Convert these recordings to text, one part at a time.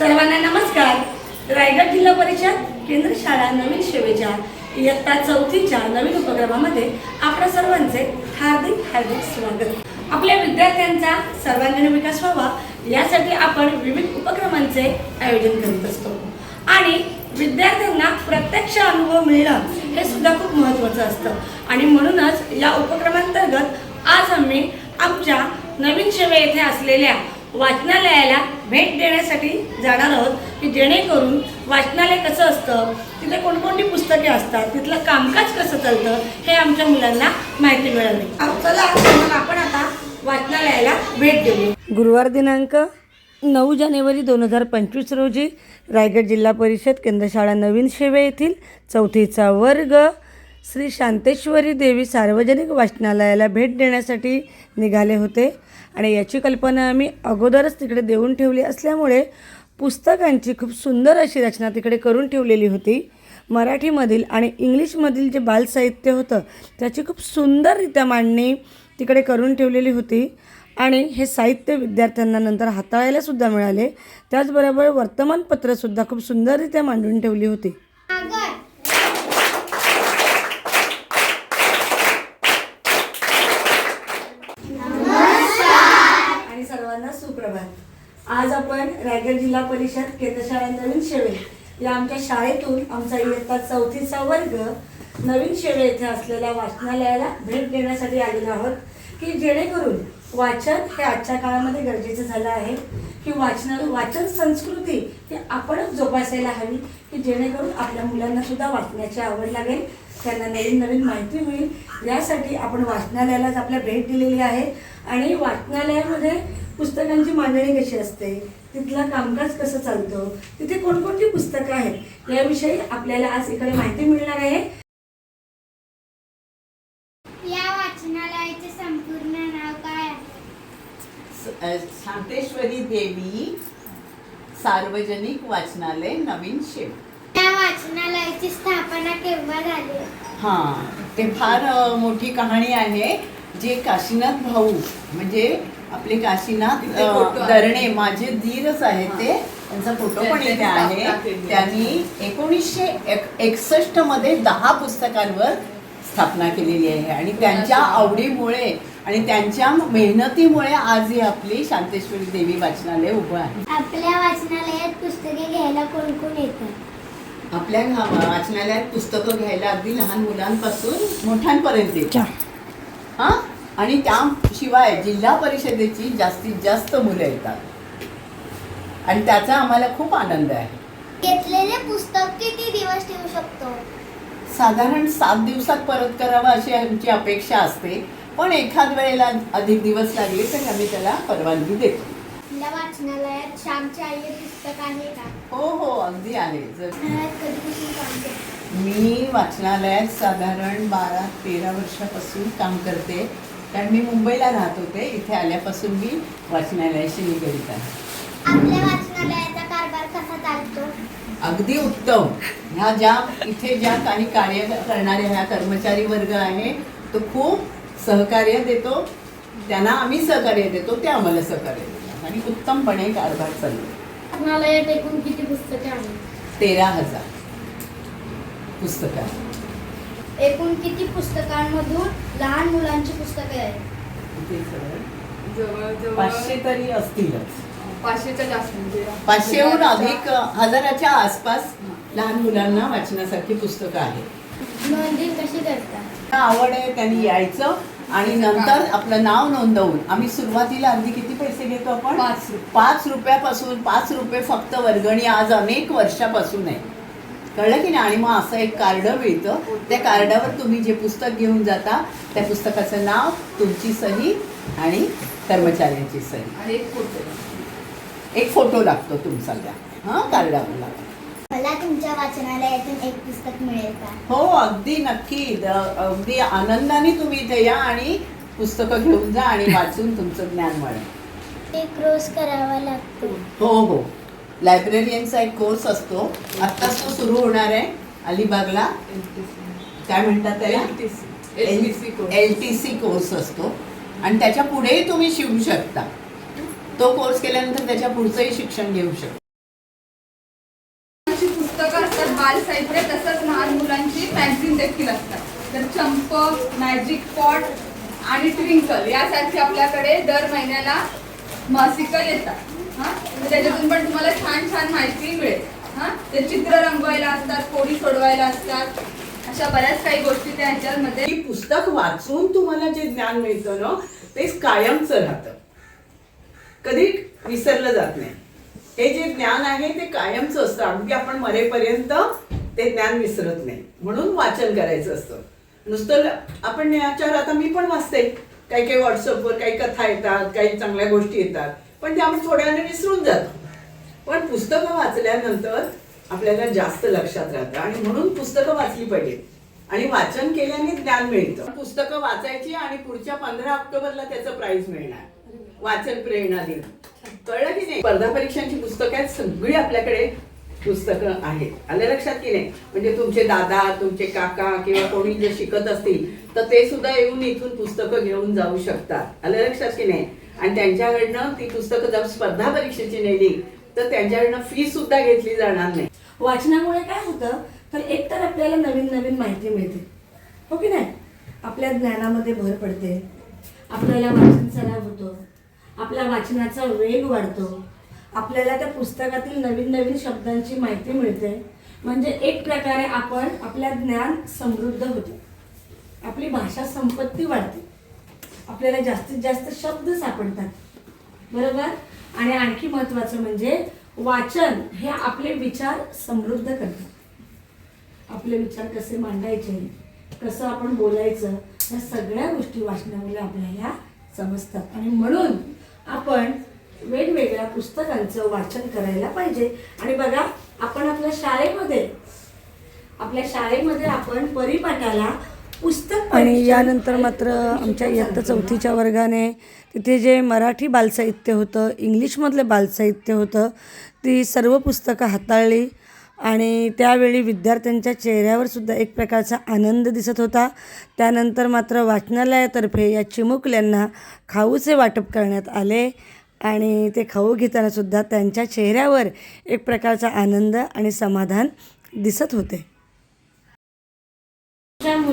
सर्वांना नमस्कार. रायगड जिल्हा परिषद केंद्र शाळा नवीन सेवेच्या इयत्ता चौथीच्या नवीन उपक्रमामध्ये आपल्या सर्वांचे हार्दिक हार्दिक स्वागत. आपल्या विद्यार्थ्यांचा सर्वांगीण विकास व्हावा यासाठी आपण विविध उपक्रमांचे आयोजन करत असतो. आणि विद्यार्थ्यांना प्रत्यक्ष अनुभव मिळणं हे सुद्धा खूप महत्त्वाचं असतं. आणि म्हणूनच या उपक्रमांतर्गत आज आम्ही आमच्या नवीन सेवे येथे असलेल्या वाचनालयाला भेट देण्यासाठी जाणार आहोत की जेणेकरून वाचनालय कसं असतं तिथे कोणकोणती पुस्तके असतात तिथलं कामकाज कसं चालतं हे आमच्या मुलांना माहिती मिळाली. चला मग आपण आता वाचनालयाला भेट देऊ. गुरुवार दिनांक नऊ जानेवारी दोन हजार पंचवीस रोजी रायगड जिल्हा परिषद केंद्रशाळा नवीन शेवे येथील चौथीचा वर्ग श्री शांतेश्वरी देवी सार्वजनिक वाचनालयाला भेट देण्यासाठी निघाले होते. आणि याची कल्पना आम्ही अगोदरच तिकडे देऊन ठेवली असल्यामुळे पुस्तकांची खूप सुंदर अशी रचना तिकडे करून ठेवलेली होती. मराठीमधील आणि इंग्लिशमधील जे बालसाहित्य होतं त्याची खूप सुंदररित्या मांडणी तिकडे करून ठेवलेली होती. आणि हे साहित्य विद्यार्थ्यांना नंतर हाताळायलासुद्धा मिळाले. त्याचबरोबर वर्तमानपत्रंसुद्धा खूप सुंदररित्या मांडून ठेवली होती आणि सर्वांना सुप्रभात आज आपण रायगड जिल्हा परिषद केंद्रशाळा नवीन शेवे या आमच्या शाळेतून आमचा इयत्ता चौथीचा वर्ग नवीन शेवे येथे असलेल्या वाचनालयाला भेट देण्यासाठी आलेलो आहोत की जेणेकरून वाचन हे आजच्या काळामध्ये गरजेचं झालं आहे. की वाचन वाचन संस्कृती ही आपणच जोपासायला हवी की जेणेकरून आपल्या मुलांना सुद्धा वाचण्याची आवड लागेल. त्यांना नवीन नवीन माहिती होईल. यासाठी आपण वाचनालयालाच आपल्या भेट दिलेली आहे. आणि वाचनालयामध्ये पुस्तकांची मांडणी कशी असते? तिथलं कामकाज कसं चालतं? तिथे कोणकोणती पुस्तकं आहेत? याविषयी आपल्याला आज इकडे माहिती मिळणार आहे. या वाचनालयाचे संपूर्ण नाव काय आहे? स- अ, शांतेश्वरी देवी सार्वजनिक वाचनालय नवीन शेव. या वाचनालयाची स्थापना केव्हा झाली? हां ते फार मोठी कहाणी आहे जे काशीनाथ भाऊ म्हणजे आपले काशीनाथ आहे. दरणे माझे धीरच आहेत ते. त्यांचा फोटो पण इथे त्यांनी आहे. आहे. त्यांनी एकोणीसशे एकसष्टमध्ये दहा पुस्तकांवर स्थापना केलेली आहे. आणि त्यांच्या आवडीमुळे आणि त्यांच्या मेहनतीमुळे आज ही आपली शांतेश्वरी देवी वाचनालय उभं आहे. आपल्या वाचनालयात पुस्तके घ्यायला कोण कोण येतात आपल्या वाचनालयात पुस्तकं घ्यायला अगदी लहान मुलांपासून मोठ्यांपर्यंत येतात. हा? आणि त्याशिवाय जिल्हा परिषदेची जास्तीत जास्त मुलं येतात. आणि त्याचा आम्हाला खूप आनंद आहे. घेतलेले पुस्तक किती दिवस ठेवू शकतो? साधारण सात दिवसात परत करावं अशी आमची अपेक्षा असते. पण एखाद वेळेला अधिक दिवस लागले तर आम्ही त्याला परवानगी देतो. आपल्या वाचनालयात श्यामचे आई पुस्तक आहे का? हो हो अगदी आहे. जर मी वाचनालयात साधारण बारा तेरा वर्षापासून काम करते. कारण मी मुंबईला राहत होते. इथे आल्यापासून मी वाचनालयाशी निगडीत आहे. आपल्या वाचनालयाचा कारभार कसा चालतो? अगदी उत्तम. ह्या ज्या इथे ज्या काही कार्य करणाऱ्या ह्या कर्मचारी वर्ग आहे तो खूप सहकार्य देतो. त्यांना आम्ही सहकार्य देतो ते आम्हाला सहकार्य देतात. आणि उत्तमपणे कारभार चालतो. वाचनालयात एकूण किती पुस्तके आहेत? तेरा हजार पुस्तकं एकूण किती पुस्तकांमधून लहान मुलांची पुस्तके आहेत? पाचशे तरी असतीलच. पाचशेच्या जास्त म्हणजे पाचशेहून अधिक हजाराच्या आसपास लहान मुलांना वाचण्यासारखी पुस्तकं आहेत. नोंदणी कशी करतात आवड आहे त्यांनी यायचं आणि नंतर आपलं नाव नोंदवून. आम्ही सुरुवातीला अगदी किती पैसे घेतो आपण. पाच रुपयापासून पाच रुपये फक्त वर्गणी आज अनेक वर्षापासून आहे. कळलं की नाही? आणि मग असं एक कार्ड मिळतं. त्या कार्डावर तुम्ही जे पुस्तक घेऊन जाता त्या पुस्तकाचं नाव तुमची सही आणि कर्मचाऱ्यांची सही. आणि एक फोटो. एक फोटो लागतो तुमचा त्या. हां कार्डावर लागतो. मला तुमच्या वाचनालयातून एक पुस्तक मिळेल का? हो अगदी नक्की. द- अगदी आनंदाने तुम्ही इथे या आणि पुस्तकं घेऊन जा आणि वाचून तुमचं ज्ञान वाढा एक रोज करावा लागतो. हो हो. लायब्ररियनचा एक कोर्स असतो. आत्ताच तो सुरू होणार आहे अलिबागला. काय म्हणतात त्याला? एल टी सी कोर्स असतो. आणि त्याच्या पुढेही तुम्ही शिकू शकता. तो कोर्स केल्यानंतर त्याच्या पुढचंही शिक्षण घेऊ शकता. असतात बाल साहित्य तसंच लहान मुलांची मॅगझिन देखील असतात. तर चंप मॅजिक पॉट आणि ट्विंकल यासारखी आपल्याकडे दर महिन्याला मासिकं येतात. हां? म्हणजे त्याच्यातून पण तुम्हाला छान छान माहिती मिळेल. हां? ते चित्र रंगवायला असतात कोडी सोडवायला असतात. अशा बऱ्याच काही गोष्टी त्या ह्याच्यामध्ये. ही पुस्तक वाचून तुम्हाला जे ज्ञान मिळतं ना ते कायमचं राहतं. कधी विसरलं जात नाही. हे जे ज्ञान आहे ते कायमचं असतं. अगदी आपण मरेपर्यंत ते ज्ञान विसरत नाही. म्हणून वाचन करायचं असतं. नुसतं आपण याच्यावर आता मी पण वाचते. काही काही व्हॉट्सअपवर काही कथा येतात काही चांगल्या गोष्टी येतात. पण ते आपण थोड्या वेळाने विसरून जातो. पण पुस्तकं वाचल्यानंतर आपल्याला जास्त लक्षात राहतं. आणि म्हणून पुस्तकं वाचली पाहिजे. आणि वाचन केल्याने ज्ञान मिळतं. पुस्तकं वाचायची आणि पुढच्या पंधरा ऑक्टोबरला त्याचं प्राइज मिळणार. वाचन प्रेरणा दिन कळलं की नाही? स्पर्धा परीक्षांची पुस्तकं आहेत. सगळी आपल्याकडे पुस्तकं आहेत. आलं लक्षात की नाही? म्हणजे तुमचे दादा तुमचे काका किंवा कोणी जे शिकत असतील तर ते सुद्धा येऊन इथून पुस्तकं घेऊन जाऊ शकतात. आलं लक्षात की नाही? आणि त्यांच्याकडनं ती पुस्तकं जर स्पर्धा परीक्षेची नेली तर त्यांच्याकडनं फी सुद्धा घेतली जाणार नाही. वाचनामुळे काय होतं तर एकतर आपल्याला नवीन नवीन माहिती मिळते. हो की नाही? आपल्या ज्ञानामध्ये भर पडते. आपल्याला वाचन सराव होतो. आपल्या वाचनाचा वेग वाढतो. आपल्याला त्या पुस्तकातील नवीन नवीन शब्दांची माहिती मिळते. म्हणजे एक प्रकारे आपण आपल्या ज्ञान समृद्ध होते. आपली भाषा संपत्ती वाढते. आपल्याला जास्तीत जास्त शब्द सापडतात. बरोबर? आणि आणखी महत्वाचं म्हणजे वाचन हे आपले विचार समृद्ध करतात आपले विचार कसे मांडायचे कसं आपण बोलायचं या सगळ्या गोष्टी वाचनामुळे आपल्याला समजतात. आणि म्हणून आपण वेगवेगळ्या पुस्तकांचं वाचन करायला पाहिजे. आणि बघा आपण आपल्या शाळेमध्ये आपल्या शाळेमध्ये आपण परिपाठाला आणि यानंतर मात्र आमच्या इयत्ता चौथीच्या वर्गाने तिथे जे मराठी बालसाहित्य होतं इंग्लिशमधलं बालसाहित्य होतं ती सर्व पुस्तकं हाताळली आणि त्यावेळी विद्यार्थ्यांच्या चेहऱ्यावर सुद्धा एक प्रकारचा आनंद दिसत होता. त्यानंतर मात्र वाचनालयातर्फे या चिमुकल्यांना खाऊचे वाटप करण्यात आले आणि ते खाऊ घेताना सुद्धा त्यांच्या चेहऱ्यावर एक प्रकारचा आनंद आणि समाधान दिसत होते.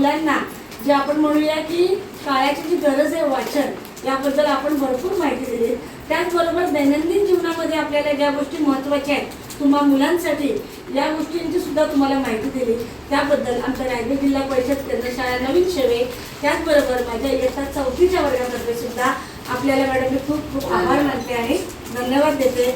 मुलांना जे आपण म्हणूया की काळाची जी गरज आहे वाचन याबद्दल आपण भरपूर माहिती दिली. त्याचबरोबर दैनंदिन जीवनामध्ये आपल्याला ज्या गोष्टी महत्त्वाच्या आहेत तुम्हा मुलांसाठी या गोष्टींची सुद्धा तुम्हाला माहिती दिली. त्याबद्दल आमच्या रायगड जिल्हा परिषद केंद्र शाळा नवीन शेवे त्याचबरोबर माझ्या इयत्ता चौथीच्या वर्गातर्फे सुद्धा आपल्याला मॅडम मी खूप खूप आभार मानते आणि धन्यवाद देते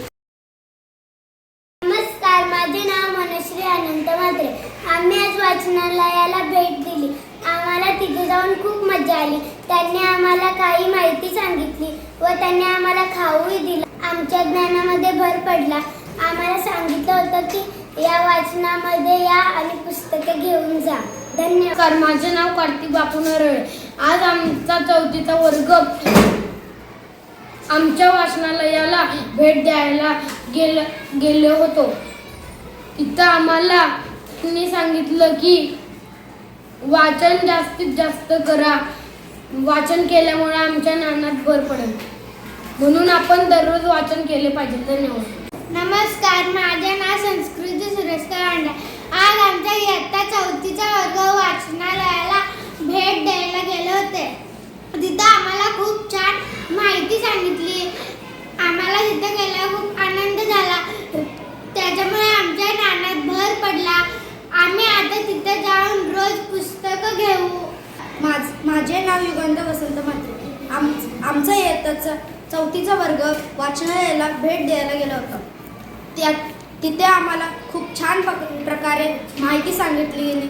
नमस्कार माझे नाव मनश्री अनंत म्हात्रे आम्ही आज वाचनालयाला भेट दिली. आम्हाला तिथे जाऊन खूप मजा आली. त्यांनी आम्हाला काही माहिती सांगितली व त्यांनी आम्हाला खाऊही दिला. आमच्या ज्ञानामध्ये भर पडला. आम्हाला सांगितलं होतं की या वाचनामध्ये या आणि पुस्तके घेऊन जा. धन्यवाद. नमस्कार माझे नाव कार्तिक बापू नरळे. आज आमचा चौथीचा वर्ग. आमच्या वाचनालयाला भेट द्यायला गेल गेलो होतो. तिथं आम्हाला त्यांनी सांगितलं की वाचन जास्तीत जास्त करा. वाचन केल्यामुळे आमच्या ज्ञानात भर पडेल. म्हणून आपण दररोज वाचन केले पाहिजे. धन्यवाद. नमस्कार माझे नाव संस्कृती सुरेश कलांडा आज आमच्या इयत्ता चौथीचा वर्ग वाचनालयाला भेट द्यायला गेले होते. तिथं आम्हाला खूप छान माहिती सांगितली. आम्हाला तिथं गेल्यावर खूप आनंद झाला. त्याच्यामुळे आमच्या ज्ञानात भर पडला. आम्ही आता तिथे जाऊन रोज पुस्तकं घेऊ. माझ माझे नाव युगंध वसंत म्हात्रे. आम आमचा इयत्ताचा चौथीचा वर्ग वाचनालयाला भेट द्यायला गेला होता. त्या तिथे आम्हाला खूप छान प्रकारे माहिती सांगितली गेली.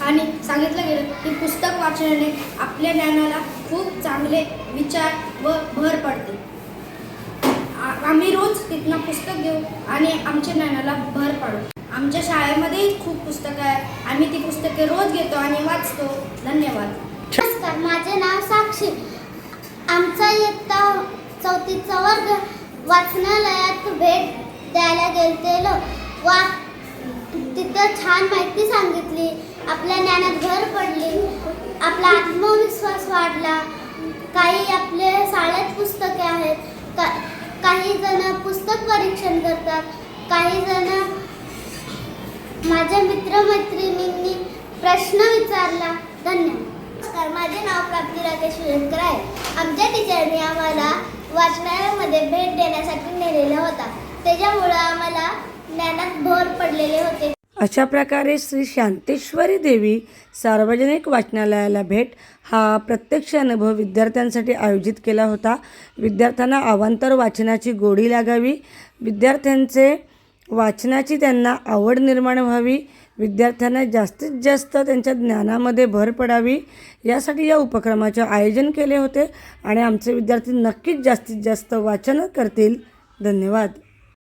आणि सांगितलं गेलं की पुस्तक वाचनाने आपल्या ज्ञानाला खूप चांगले विचार व भर पडते. आ- आम्ही रोज तिथनं पुस्तक घेऊ आणि आमच्या ज्ञानाला भर पाडू. आमच्या शाळेमध्येही खूप पुस्तकं आहे. आम्ही ती पुस्तके रोज घेतो आणि वाचतो. धन्यवाद. नमस्कार माझे नाव साक्षी. आमचा इयत्ता चौथीचा वर्ग. वाचनालयात भेट द्यायला गेलेलो वा तिथं छान माहिती सांगितली. आपल्या ज्ञानात भर पडली. आपला आत्मविश्वास वाढला. काही आपले शाळेत पुस्तके आहेत. का काही जण पुस्तक परीक्षण करतात. काही जण माझ्या मित्रमैत्रिणींनी प्रश्न विचारला. धन्यवाद. नमस्कार माझे नाव प्राप्ती राकेश विरंकर आहे. आमच्या टीचरने आम्हाला वाचनालयामध्ये भेट देण्यासाठी नेलेला होता. त्याच्यामुळं आम्हाला ज्ञानात भर पडलेले होते. अशा प्रकारे श्री शांतेश्वरी देवी सार्वजनिक वाचनालयाला भेट हा प्रत्यक्ष अनुभव विद्यार्थ्यांसाठी आयोजित केला होता. विद्यार्थ्यांना अवांतर वाचनाची गोडी लागावी. विद्यार्थ्यांचे वाचनाची त्यांना आवड निर्माण व्हावी विद्यार्थ्यांना जास्तीत जास्त त्यांच्या ज्ञानामध्ये भर पडावी यासाठी या उपक्रमाचे आयोजन केले होते आणि आमचे विद्यार्थी नक्कीच जास्तीत जास्त वाचन करतील. धन्यवाद.